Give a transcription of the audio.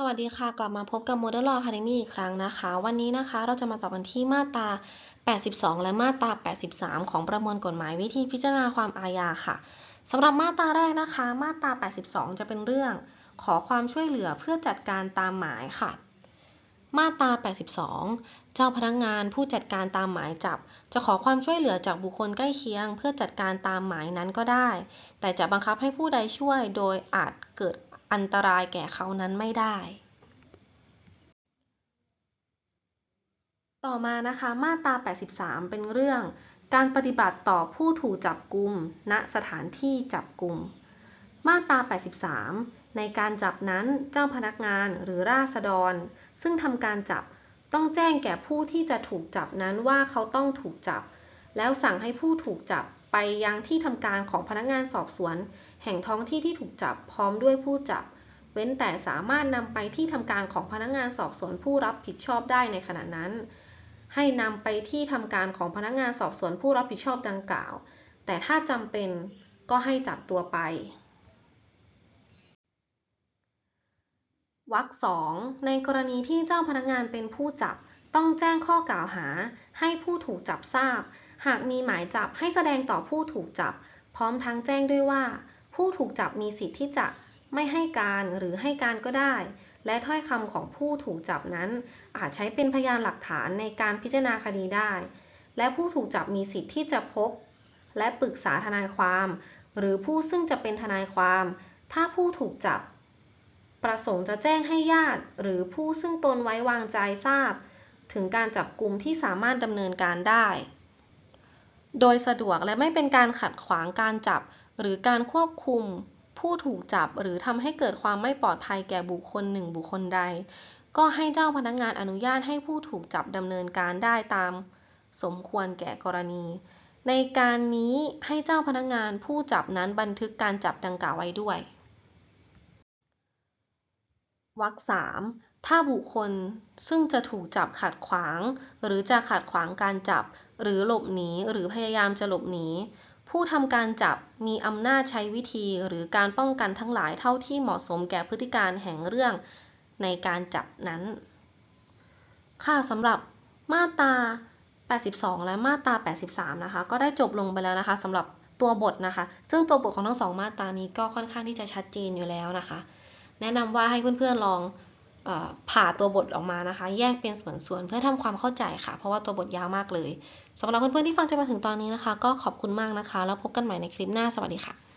สวัสดีค่ะ กลับมาพบกับ Model Law Academy อีกครั้งนะคะ วันนี้นะคะเราจะมาต่อกันที่มาตรา 82 และมาตรา 83 ของประมวลกฎหมายวิธีพิจารณาความอาญาค่ะสำหรับมาตราแรกนะคะ มาตรา 82 จะเป็นเรื่อง ขอความช่วยเหลือเพื่อจัดการตามหมายค่ะ มาตรา 82 เจ้าพนักงานผู้จัดการตามหมายจับ จะขอความช่วยเหลือจากบุคคลใกล้เคียง เพื่อจัดการตามหมายนั้นก็ได้ แต่จะบังคับให้ผู้ใดช่วยโดยอาจเกิด อันตรายแก่เขานั้นไม่ได้ ต่อมานะคะมาตรา 83 เป็นเรื่องการปฏิบัติต่อผู้ถูกจับกุมณสถานที่จับกุม มาตรา 83 ในการจับนั้นเจ้าพนักงานหรือราษฎร ซึ่งทำการจับต้องแจ้งแก่ผู้ที่จะถูกจับนั้นว่าเขาต้องถูกจับ แล้วสั่งให้ผู้ถูกจับไปยังที่ทำการของพนักงานสอบสวน แห่งท้องที่ที่ถูกจับพร้อมด้วยผู้จับ เว้นแต่สามารถนำไปที่ทำการของพนักงานสอบสวนผู้รับผิดชอบได้ในขณะนั้น ให้นำไปที่ทำการของพนักงานสอบสวนผู้รับผิดชอบดังกล่าว แต่ถ้าจำเป็นก็ให้จับตัวไปวรรคสองในกรณีที่เจ้าพนักงานเป็นผู้จับ ต้องแจ้งข้อกล่าวหา ให้ผู้ถูกจับทราบ หากมีหมายจับให้แสดงต่อผู้ถูกจับ พร้อมทั้งแจ้งด้วยว่า ผู้ถูกจับมีสิทธิ์ที่จะไม่ให้การหรือให้การก็ได้ และถ้อยคำของผู้ถูกจับนั้น อาจใช้เป็นพยานหลักฐานในการพิจารณาคดีได้ และผู้ถูกจับมีสิทธิ์ที่จะพบ และปรึกษาทนายความ หรือผู้ซึ่งจะเป็นทนายความ ถ้าผู้ถูกจับ ประสงค์จะแจ้งให้ญาติ หรือผู้ซึ่งตนไว้วางใจทราบ ถึงการจับกลุ่มที่สามารถดำเนินการได้ โดยสะดวกและไม่เป็นการขัดขวางการจับ หรือการควบคุมผู้ถูกจับ หรือทำให้เกิดความไม่ปลอดภัยแก่บุคคลหนึ่งบุคคลใด ก็ให้เจ้าพนักงานอนุญาตให้ผู้ถูกจับดำเนินการได้ตามสมควรแก่กรณี ในการนี้ให้เจ้าพนักงานผู้จับนั้นบันทึกการจับดังกล่าวไว้ด้วยวรรคสามถ้าบุคคลซึ่งจะถูกจับขัดขวาง หรือจะขัดขวางการจับ หรือหลบหนีหรือพยายามจะหลบหนี ผู้ทำการจับมีอำนาจใช้วิธีหรือการป้องกันทั้งหลายเท่าที่เหมาะสมแก่พฤติการแห่งเรื่องในการจับนั้น ค่ะสำหรับมาตรา 82 และมาตรา 83 นะคะ ก็ได้จบลงไปแล้วนะคะสำหรับตัวบทนะคะ ซึ่งตัวบทของทั้งสองมาตรานี้ก็ค่อนข้างที่จะชัดเจนอยู่แล้วนะคะ แนะนำว่าให้เพื่อนๆลอง ผ่าตัวบทออกมานะคะ แยกเป็นส่วนๆ เพื่อทำความเข้าใจค่ะ เพราะว่าตัวบทยาวมากเลยสำหรับเพื่อนๆที่ฟังจนมาถึงตอนนี้นะคะ ก็ขอบคุณมากนะคะ แล้วพบกันใหม่ในคลิปหน้าสวัสดีค่ะ